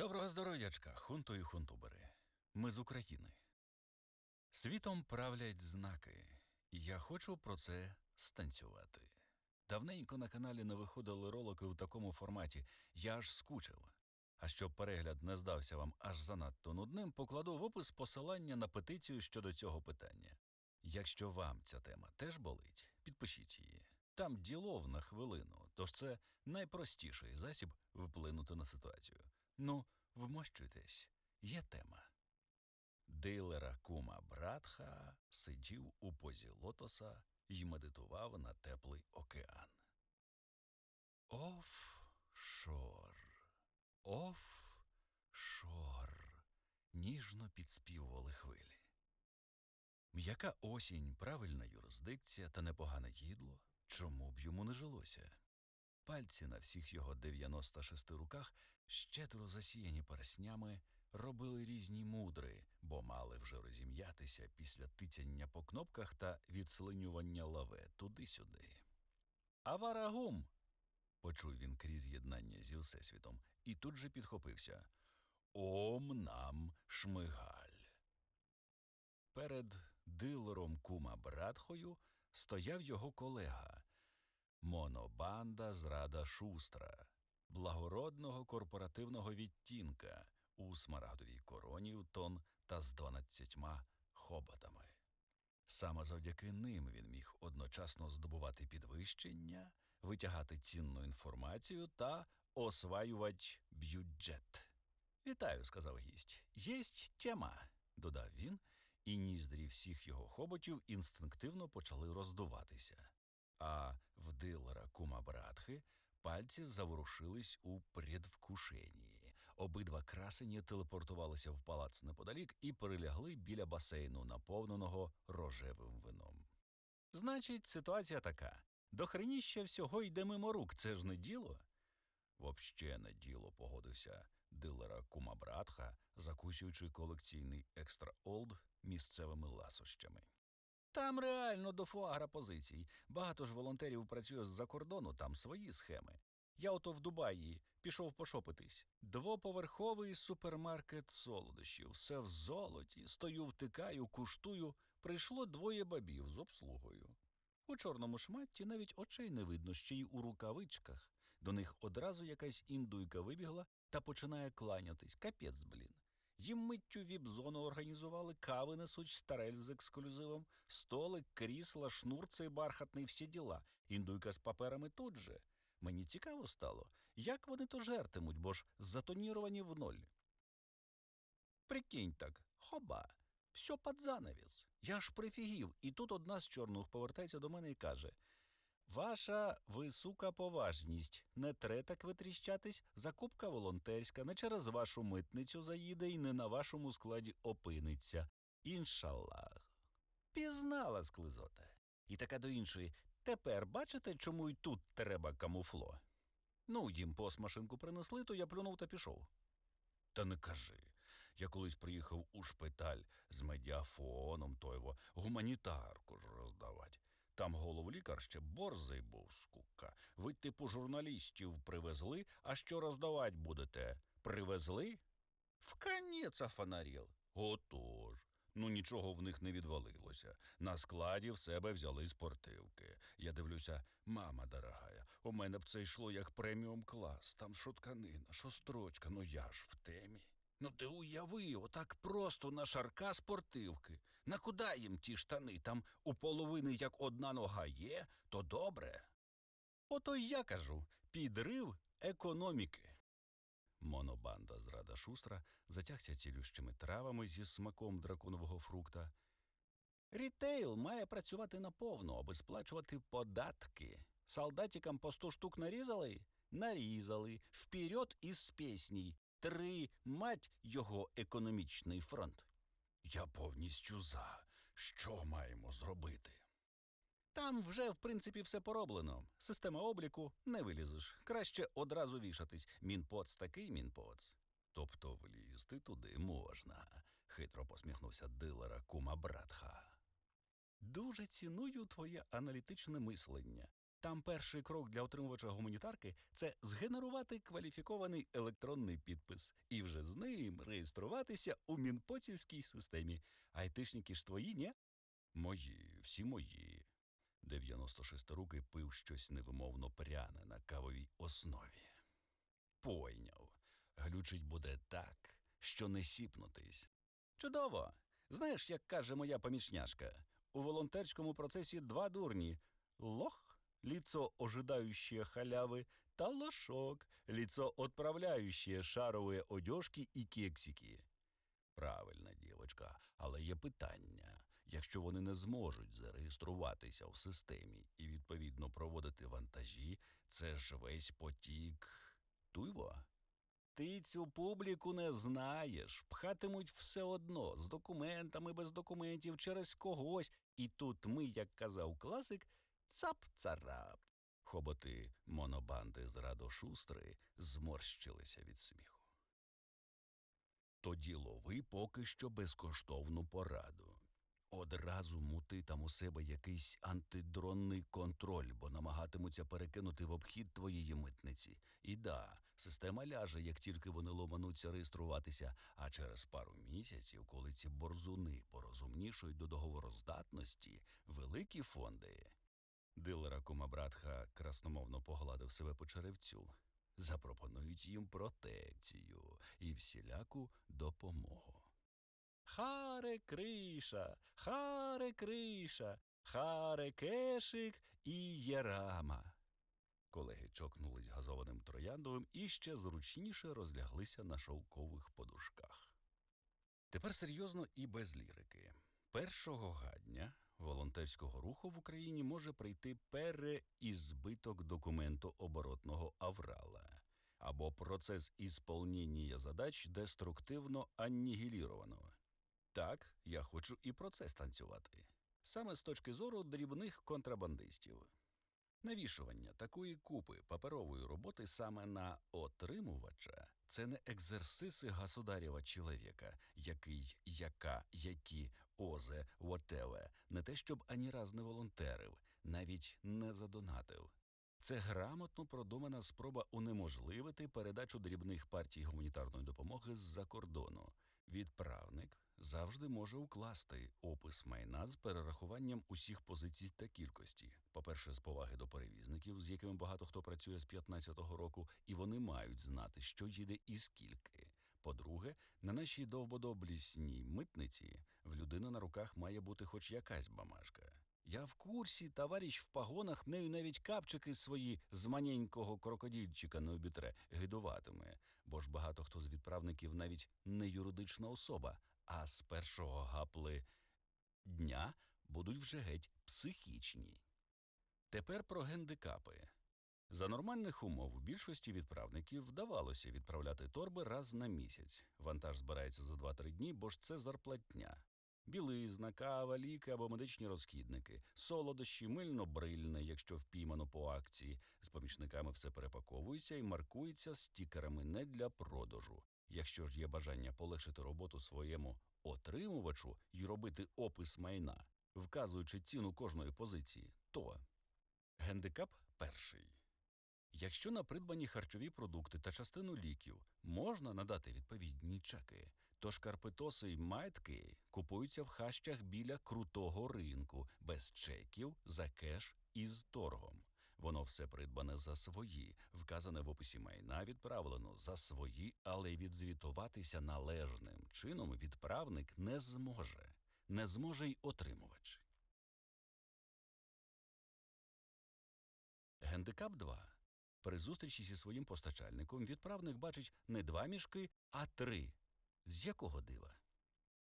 Доброго здоров'ячка, хунту і хунтубери. Ми з України. Світом правлять знаки, і я хочу про це станцювати. Давненько на каналі не виходили ролики в такому форматі, я аж скучив. А щоб перегляд не здався вам аж занадто нудним, покладу в опис посилання на петицію щодо цього питання. Якщо вам ця тема теж болить, підпишіть її. Там ділов на хвилину, тож це найпростіший засіб вплинути на ситуацію. Ну, вмощуйтесь, є тема. Дилера кума Братха сидів у позі лотоса і медитував на теплий океан. Оф-шор, оф-шор, ніжно підспівували хвилі. М'яка осінь, правильна юрисдикція та непогане їдло. Чому б йому не жилося? Пальці на всіх його 96 руках, щедро засіяні перснями, робили різні мудри, бо мали вже розім'ятися після тицяння по кнопках та відслинювання лаве туди-сюди. Аварагум. почув він крізь єднання зі Всесвітом, і тут же підхопився. Ом нам шмигаль. Перед дилером кума Братхою стояв його колега, монобанда зрада шустра, благородного корпоративного відтінка у смарагдовій короні в тон та з дванадцятьма хоботами. Саме завдяки ним він міг одночасно здобувати підвищення, витягати цінну інформацію та осваювати бюджет. Вітаю, сказав гість. Єсть тема, додав він, і ніздрі всіх його хоботів інстинктивно почали роздуватися. А в дилера кума Братхи пальці заворушились у предвкушенні. Обидва красені телепортувалися в палац неподалік і перелягли біля басейну, наповненого рожевим вином. Значить, ситуація така. До хреніща всього йде мимо рук, це ж не діло? Вообще не діло, погодився дилера кума Братха, закусюючи колекційний екстра олд місцевими ласощами. Там реально до фуагра позицій. Багато ж волонтерів працює з-за кордону, там свої схеми. Я ото в Дубаї пішов пошопитись. Двоповерховий супермаркет солодощів, все в золоті, стою, втикаю, куштую. Прийшло двоє бабів з обслугою. У чорному шматті навіть очей не видно, ще й у рукавичках. До них одразу якась індуйка вибігла та починає кланятись. Капець, блін. Їм миттю віп-зону організували, кави несуть, старель з ексклюзивом, столик, крісла, шнур цей бархатний, всі діла. Індуйка з паперами тут же. Мені цікаво стало, як вони то жертимуть, бо ж затоніровані в ноль. Прикинь так, хоба, все під занавіс. Я ж прифігів, і тут одна з чорних повертається до мене і каже Ваша висока поважність, не тре так витріщатись, закупка волонтерська, не через вашу митницю заїде і не на вашому складі опиниться. Іншаллах. Пізнала склизота. І така до іншої. Тепер бачите, чому й тут треба камуфло? Ну, їм посмашинку принесли, то я плюнув та пішов. Та не кажи. Я колись приїхав у шпиталь з медіафоном тойво гуманітарку ж роздавать. Там головлікар ще борзий був, скука. Ви, типу, журналістів привезли, а що роздавать будете? Привезли? В канець фонаріл. Отож. Ну, нічого в них не відвалилося. На складі в себе взяли спортивки. Я дивлюся, мама дорогая, у мене б це йшло як преміум клас. Там що тканина, що строчка, ну я ж в темі. Ну ти уяви, отак просто на шарка спортивки. На куди їм ті штани? Там у половини як одна нога є, то добре. Ото я кажу підрив економіки. Монобанда зрада шустра затягся цілющими травами зі смаком драконового фрукта. Рітейл має працювати наповну, аби сплачувати податки. Солдатикам по сто штук нарізали? Нарізали. Вперед із пісній. Три мать його економічний фронт. Я повністю за. Що маємо зробити? Там вже, в принципі, все пороблено. Система обліку не вилізеш. Краще одразу вішатись. Мінпоц такий мінпоц. Тобто влізти туди можна, хитро посміхнувся дилера кума Братха. Дуже ціную твоє аналітичне мислення. Там перший крок для отримувача гуманітарки це згенерувати кваліфікований електронний підпис і вже з ним реєструватися у мінпоцівській системі. Айтишники ж твої, ні? Мої, всі мої. 96-рукий пив щось невимовно пряне на кавовій основі. Пойняв. Глючить буде так, що не сіпнутись. Чудово! Знаєш, як каже моя помічняшка, у волонтерському процесі два дурні лох, лицо ожидающее халявы, та лошок, лицо отправляющее шаровые одежки і кексики. Правильна, дівочка, але є питання. Якщо вони не зможуть зареєструватися в системі і відповідно проводити вантажі, це ж весь потік. Туйво? Ти цю публіку не знаєш. Пхатимуть все одно з документами, без документів, через когось. І тут ми, як казав класик, цап-царап. Хоботи монобанди з радошустри зморщилися від сміху. Тоді лови поки що безкоштовну пораду. Одразу мути там у себе якийсь антидронний контроль, бо намагатимуться перекинути в обхід твоєї митниці. І да, система ляже, як тільки вони ломануться реєструватися, а через пару місяців, коли ці борзуни порозумнішують до договороздатності, великі фонди. Дилера Кумабратха красномовно погладив себе по черевцю. Запропонують їм протекцію і всіляку допомогу. Харе криша, харе криша, харе кешик і єрама. Колеги чокнулись газованим трояндовим і ще зручніше розляглися на шовкових подушках. Тепер серйозно і без лірики. Першого гадня волонтерського руху в Україні може прийти переізбиток документу оборотного аврала або процес ісполнення задач деструктивно аннігіліровано. Так, я хочу і про це станцювати. Саме з точки зору дрібних контрабандистів. Навішування такої купи паперової роботи саме на отримувача це не екзерсиси государєва чоловіка, який, яка, які, озе, whatever, не те, щоб ані раз не волонтерив, навіть не задонатив. Це грамотно продумана спроба унеможливити передачу дрібних партій гуманітарної допомоги з-за кордону. Відправник завжди може укласти опис майна з перерахуванням усіх позицій та кількості. По-перше, з поваги до перевізників, з якими багато хто працює з 15-го року, і вони мають знати, що їде і скільки. По-друге, на нашій довбодоблісній митниці в людини на руках має бути хоч якась бамашка. Я в курсі, товариш в погонах нею навіть капчики свої з маненького крокодільчика не обітре, гидуватиме, бо ж багато хто з відправників навіть не юридична особа, а з першого гапли дня будуть вже геть психічні. Тепер про гендикапи. За нормальних умов більшості відправників вдавалося відправляти торби раз на місяць. Вантаж збирається за 2-3 дні, бо ж це зарплатня. Білизна, кава, ліки або медичні розхідники, солодощі, мильно-брильне, якщо впіймано по акції. З помічниками все перепаковується і маркується стікерами не для продажу. Якщо ж є бажання полегшити роботу своєму отримувачу і робити опис майна, вказуючи ціну кожної позиції, то гендикап перший. Якщо на придбані харчові продукти та частину ліків можна надати відповідні чеки, то шкарпетоси й маятки купуються в хащах біля крутого ринку, без чеків, за кеш і з торгом. Воно все придбане за свої, вказане в описі майна, відправлено за свої, але відзвітуватися належним чином відправник не зможе, не зможе й отримувач. Гендикап 2. При зустрічі зі своїм постачальником відправник бачить не два мішки, а три. З якого дива?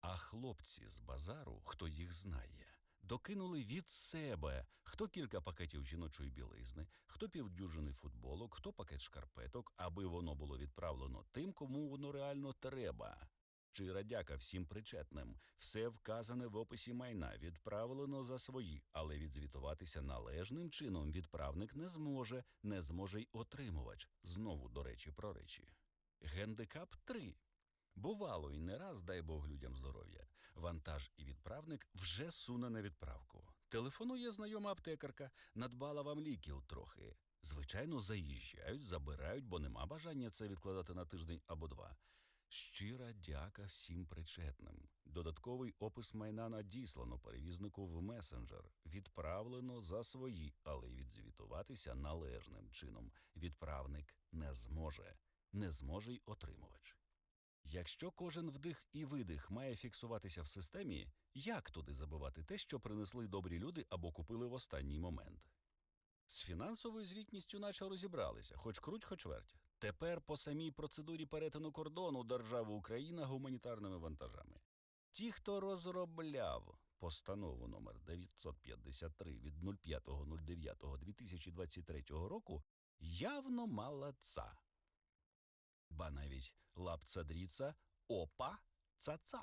А хлопці з базару, хто їх знає, докинули від себе хто кілька пакетів жіночої білизни, хто півдюжини футболок, хто пакет шкарпеток, аби воно було відправлено тим, кому воно реально треба. Щира дяка всім причетним. Все вказане в описі майна, відправлено за свої, але відзвітуватися належним чином відправник не зможе, не зможе й отримувач. Знову, до речі, про речі. Гендикап 3. Бувало і не раз, дай Бог людям здоров'я. Вантаж і відправник вже суне на відправку. Телефонує знайома аптекарка, надбала вам ліків трохи. Звичайно, заїжджають, забирають, бо нема бажання це відкладати на тиждень або два. Щира дяка всім причетним. Додатковий опис майна надіслано перевізнику в месенджер. Відправлено за свої, але й відзвітуватися належним чином відправник не зможе, не зможе й отримувач. Якщо кожен вдих і видих має фіксуватися в системі, як туди забивати те, що принесли добрі люди або купили в останній момент? З фінансовою звітністю наче розібралися, хоч круть, хоч верть. Тепер по самій процедурі перетину кордону держави Україна гуманітарними вантажами. Ті, хто розробляв постанову номер 953 від 05.09.2023 року, явно молодца. Ба навіть лапцадріца опа цаца.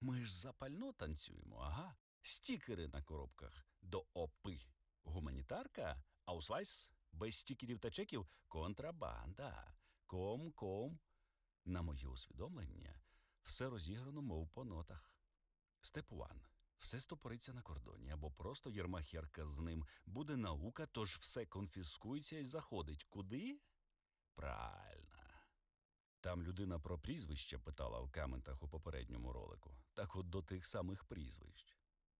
Ми ж запально танцюємо, ага. Стікери на коробках до опи. Гуманітарка, аусвайс, без стікерів та чеків контрабанда. Ком-ком. На моє усвідомлення, все розіграно, мов по нотах. Степ 1. Все стопориться на кордоні, або просто єрмахерка з ним. Буде наука, тож все конфіскується і заходить. Куди? Правильно. Там людина про прізвище питала в коментах у попередньому ролику. Так от до тих самих прізвищ.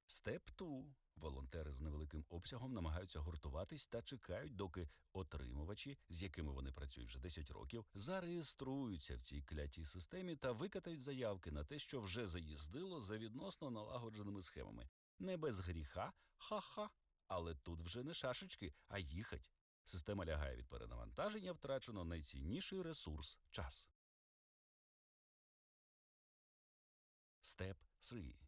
Степ 2. Волонтери з невеликим обсягом намагаються гуртуватись та чекають, доки отримувачі, з якими вони працюють вже 10 років, зареєструються в цій клятій системі та викатають заявки на те, що вже заїздило за відносно налагодженими схемами. Не без гріха, ха-ха. Але тут вже не шашечки, а їхать. Система лягає від перенавантаження, втрачено найцінніший ресурс час. Степ 3.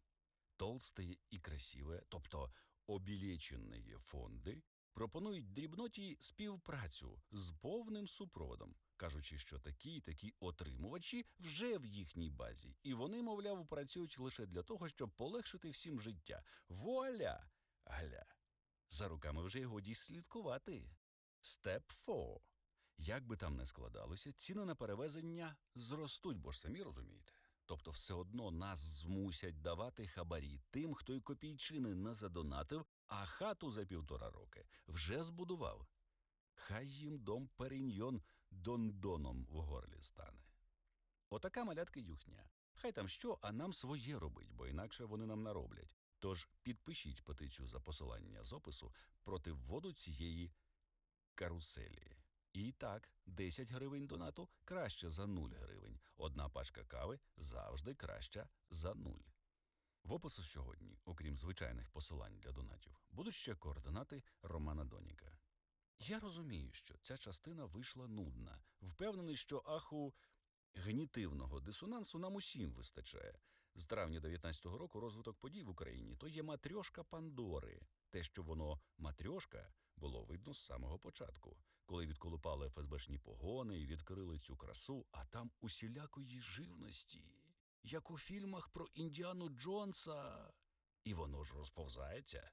Толстые і красиве, тобто обілечені фонди, пропонують дрібноті співпрацю з повним супроводом, кажучи, що такі й такі отримувачі вже в їхній базі, і вони, мовляв, працюють лише для того, щоб полегшити всім життя. Вуаля! Гля! За руками вже й годі слідкувати. Степ 4. Як би там не складалося, ціни на перевезення зростуть, бо ж самі розумієте. Тобто все одно нас змусять давати хабарі тим, хто й копійчини не задонатив, а хату за півтора роки вже збудував. Хай їм дом періньйон дондоном в горлі стане. Отака малятка юхня. Хай там що, а нам своє робить, бо інакше вони нам нароблять. Тож підпишіть петицію за посилання з опису проти вводу цієї каруселі. І так, 10 гривень донату краще за 0 гривень. Одна пачка кави завжди краща за 0. В опису сьогодні, окрім звичайних посилань для донатів, будуть ще координати Романа Доніка. Я розумію, що ця частина вийшла нудна. Впевнений, що аху генітивного дисонансу нам усім вистачає. З травня 19-го року розвиток подій в Україні то є матрьошка Пандори. Те, що воно матрьошка, було видно з самого початку, коли відколупали ФСБшні погони і відкрили цю красу, а там усілякої живності, як у фільмах про Індіану Джонса. І воно ж розповзається.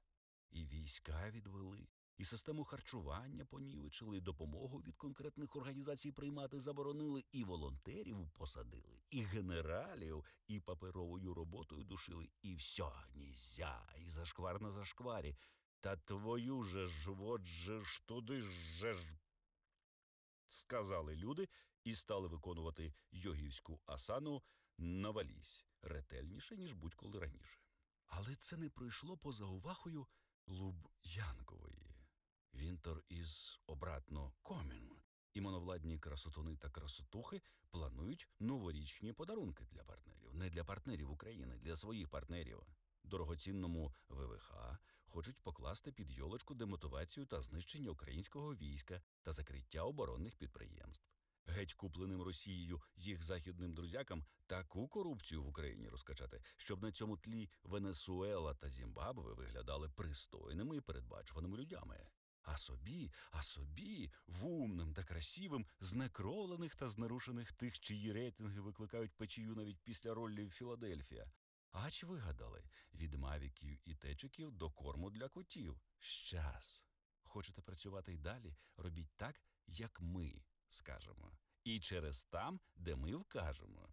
І війська відвели, і систему харчування понівечили, і допомогу від конкретних організацій приймати заборонили, і волонтерів посадили, і генералів, і паперовою роботою душили, і все, нізя, і зашквар на зашкварі. Та твою же ж, вот же ж, туди же ж, сказали люди і стали виконувати йогівську асану навалісь ретельніше, ніж будь-коли раніше. Але це не пройшло поза увагою Луб'янкової. Вінтер із обратно комін. І моновладні красотуни та красотухи планують новорічні подарунки для партнерів. Не для партнерів України, для своїх партнерів. Дорогоцінному ВВХ хочуть покласти під йолочку демотивацію та знищення українського війська та закриття оборонних підприємств. Геть купленим Росією їх західним друзякам таку корупцію в Україні розкачати, щоб на цьому тлі Венесуела та Зімбабве виглядали пристойними і передбачуваними людями. А собі, а собі, вумним та красивим, знекровлених та знарушених тих, чиї рейтинги викликають печію навіть після ролі Філадельфія. Ач вигадали від мавіків і течиків до корму для котів. Щас. Хочете працювати й далі? Робіть так, як ми скажемо, і через там, де ми вкажемо.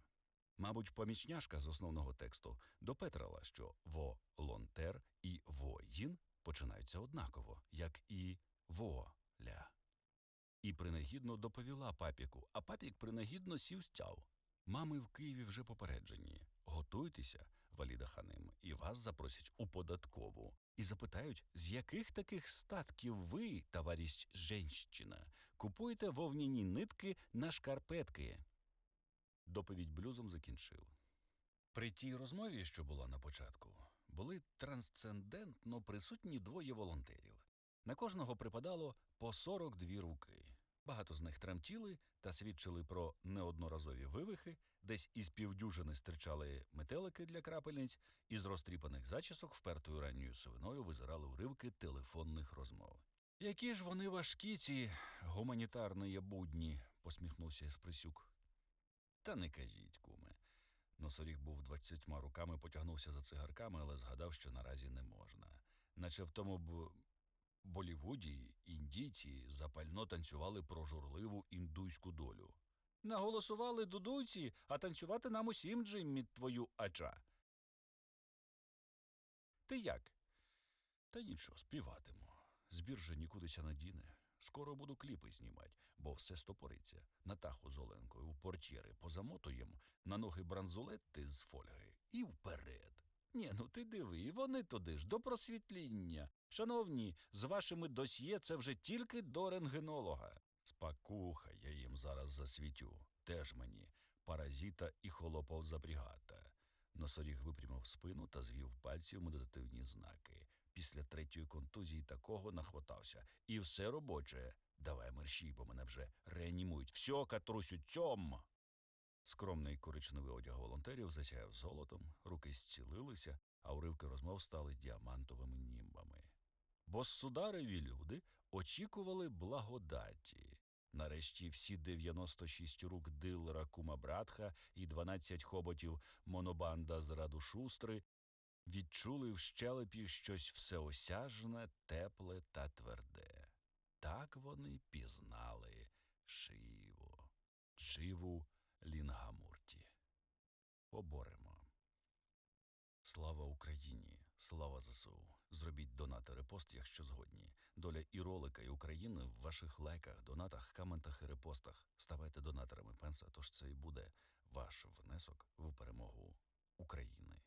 Мабуть, помічняшка з основного тексту допетрала, що волонтер і воїн починаються однаково, як і воля. І принагідно доповіла папіку, а папік принагідно сів стяв. Мами в Києві вже попереджені. Готуйтеся, Валіда Ханим, і вас запросять у податкову. І запитають, з яких таких статків ви, товаріщ женщина, купуєте вовняні нитки на шкарпетки. Доповідь блюзом закінчив. При тій розмові, що була на початку, були трансцендентно присутні двоє волонтерів. На кожного припадало по 42 руки. Багато з них тремтіли та свідчили про неодноразові вивихи, десь із півдюжини стирчали метелики для крапельниць, із розтріпаних зачісок впертою ранньою сивиною визирали уривки телефонних розмов. Які ж вони важкі, ці гуманітарні будні, посміхнувся Еспресюк. Та не кажіть, куме. Носоріг був двадцятьма руками, потягнувся за цигарками, але згадав, що наразі не можна. Наче в тому б Болівуді індійці запально танцювали про журливу індуйську долю. Наголосували дудуйці, а танцювати нам усім, Джиммі, твою ача. Ти як? Та нічого, співатиму. Збір же нікудися не діне. Скоро буду кліпи знімати, бо все стопориться. Натаху з Оленкою у портьєри позамотуєм, на ноги бранзулетти з фольги і вперед. Ні, ну ти диви, і вони туди ж до просвітління. Шановні, з вашими досьє це вже тільки до рентгенолога. Спакуха, я їм зараз засвітю. Теж мені паразита і холопов запрягата. Носоріг випрямив спину та звів пальці в медитативні знаки. Після третьої контузії такого нахватався. І все робоче. Давай мерщій, бо мене вже реанімують. Всьо, катрусю, цьом. Скромний коричневий одяг волонтерів засяяв золотом, руки зцілилися, а уривки розмов стали діамантовими німбами. Бо судареві люди очікували благодаті. Нарешті всі 96 рук дилера Кума Братха і 12 хоботів монобанда з раду шустри відчули в щелепі щось всеосяжне, тепле та тверде. Так вони пізнали Шиву, Шиву Лінгамурті. Поборемо. Слава Україні! Слава ЗСУ! Зробіть донати репост, якщо згодні. Доля і ролика, і України в ваших лайках, донатах, коментах і репостах. Ставайте донаторами пенса, тож це і буде ваш внесок в перемогу України.